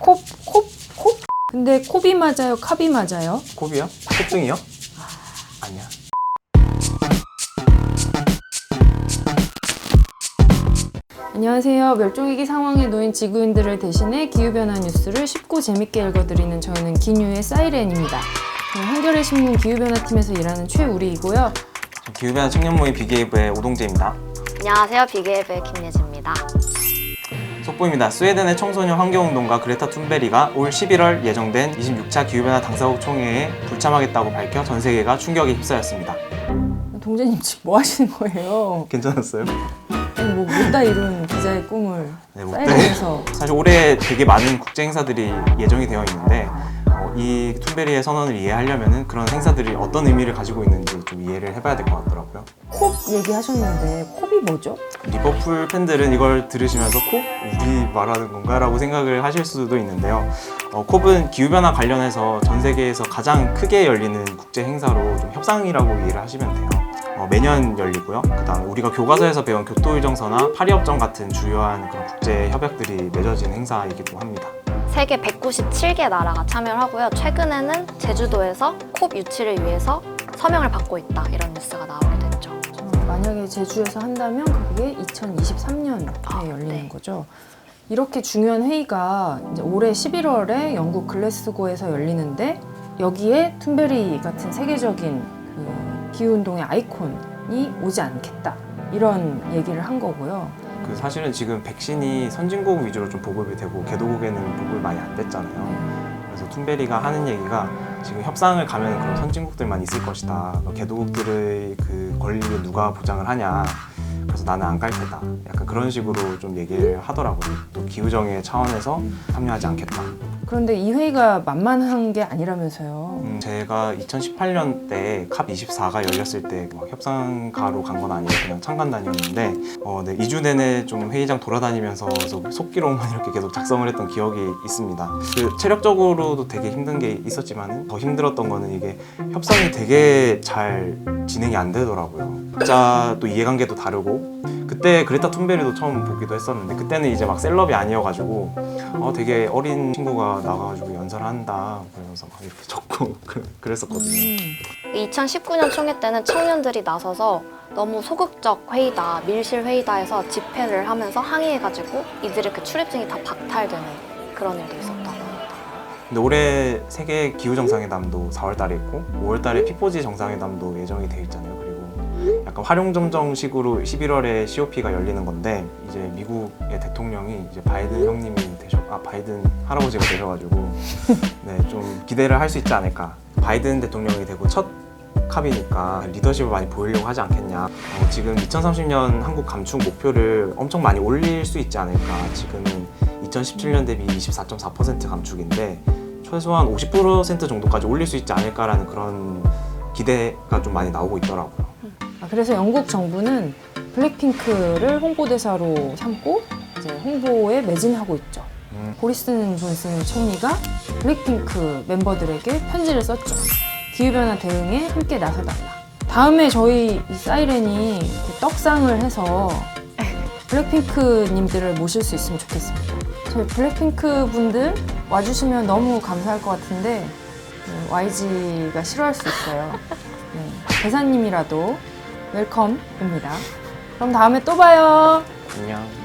콥, 콥, 콥? 근데 콥이 맞아요? 캅이 맞아요? 코비요? 코증이요? 아니야. 안녕하세요. 멸종위기 상황에 놓인 지구인들을 대신해 기후변화 뉴스를 쉽고 재밌게 읽어드리는 저는 기뉴의 사이렌입니다. 저는 한겨레 신문 기후변화팀에서 일하는 최우리이고요. 저 기후변화 청년 모임 비게이브의 오동재입니다. 안녕하세요. 비게이브의 김예지입니다. 속보입니다. 스웨덴의 청소년 환경운동가 그레타 툰베리가 올 11월 예정된 26차 기후변화 당사국 총회에 불참하겠다고 밝혀 전 세계가 충격에 휩싸였습니다. 동재님 지금 뭐 하시는 거예요? 괜찮았어요? 아니, 뭐 못다 이룬 기자의 꿈을 네, 못 사이렌에서 사실 올해 되게 많은 국제 행사들이 예정이 되어 있는데 어, 이 툰베리의 선언을 이해하려면 그런 행사들이 어떤 의미를 가지고 있는지 좀 이해를 해봐야 될 것 같더라고요. 콥 얘기하셨는데 콥이 뭐죠? 리버풀 팬들은 이걸 들으시면서 콥? 우리 말하는 건가? 라고 생각을 하실 수도 있는데요. 어, 콥은 기후변화 관련해서 전 세계에서 가장 크게 열리는 국제 행사로 좀 협상이라고 이해를 하시면 돼요. 어, 매년 열리고요. 그 다음 우리가 교과서에서 배운 교토의정서나 파리협정 같은 주요한 그런 국제 협약들이 맺어진 행사이기도 합니다. 세계 197개 나라가 참여를 하고요. 최근에는 제주도에서 콥 유치를 위해서 서명을 받고 있다. 이런 뉴스가 나오게 됐죠. 어, 만약에 제주에서 한다면 그게 2023년에 아, 열리는 네. 거죠. 이렇게 중요한 회의가 올해 11월에 영국 글래스고에서 열리는데 여기에 툰베리 같은 세계적인 그 기후 운동의 아이콘이 오지 않겠다 이런 얘기를 한 거고요. 그 사실은 지금 백신이 선진국 위주로 좀 보급이 되고 개도국에는 보급이 많이 안 됐잖아요. 그래서 툰베리가 하는 얘기가 지금 협상을 가면 그런 선진국들만 있을 것이다. 너 개도국들의 그 권리를 누가 보장을 하냐. 그래서 나는 안 갈 테다. 약간 그런 식으로 좀 얘기를 하더라고요. 또 기후정의 차원에서 참여하지 않겠다. 그런데 이 회의가 만만한 게 아니라면서요. 음, 제가 2018년 때캅 24가 열렸을 때 막 협상가로 간 건 아니고 그냥 참관단이었는데 어, 네, 2주 내내 좀 회의장 돌아다니면서 속기록만 이렇게 계속 작성을 했던 기억이 있습니다. 그 체력적으로도 되게 힘든 게 있었지만 더 힘들었던 거는 이게 협상이 되게 잘 진행이 안 되더라고요. 각자 또 이해관계도 다르고 그때 그레타 툰베리도 처음 보기도 했었는데 그때는 이제 막 셀럽이 아니어가지고 어, 되게 어린 친구가 나가가지고 연설한다 그러면서 막 이렇게 적고 그- 그랬었거든요. 음. 2019년 총회 때는 청년들이 나서서 너무 소극적 회의다, 밀실 회의다 해서 집회를 하면서 항의해가지고 이들의 그 출입증이 다 박탈되는 그런 일도 있었다고 합니다. 근데 올해 세계 기후 정상회담도 4월 달에 있고 5월 달에 피포지 정상회담도 예정이 돼 있잖아요. 약간 활용점정식으로 11월에 COP가 열리는 건데 이제 미국의 대통령이 이제 바이든 형님이 되셔 아 바이든 할아버지가 되셔가지고 네 좀 기대를 할 수 있지 않을까. 바이든 대통령이 되고 첫 컵이니까 리더십을 많이 보이려고 하지 않겠냐. 어, 지금 2030년 한국 감축 목표를 엄청 많이 올릴 수 있지 않을까. 지금은 2017년 대비 24.4% 감축인데 최소한 50% 정도까지 올릴 수 있지 않을까라는 그런 기대가 좀 많이 나오고 있더라고요. 아, 그래서 영국 정부는 블랙핑크를 홍보대사로 삼고 이제 홍보에 매진하고 있죠. 음, 보리슨 존슨 총리가 블랙핑크 멤버들에게 편지를 썼죠. 기후변화 대응에 함께 나서달라. 다음에 저희 이 사이렌이 그 떡상을 해서 블랙핑크님들을 모실 수 있으면 좋겠습니다. 저희 블랙핑크 분들 와주시면 너무 감사할 것 같은데 그 YG가 싫어할 수 있어요. 네, 대사님이라도 웰컴입니다. 그럼 다음에 또 봐요. 안녕.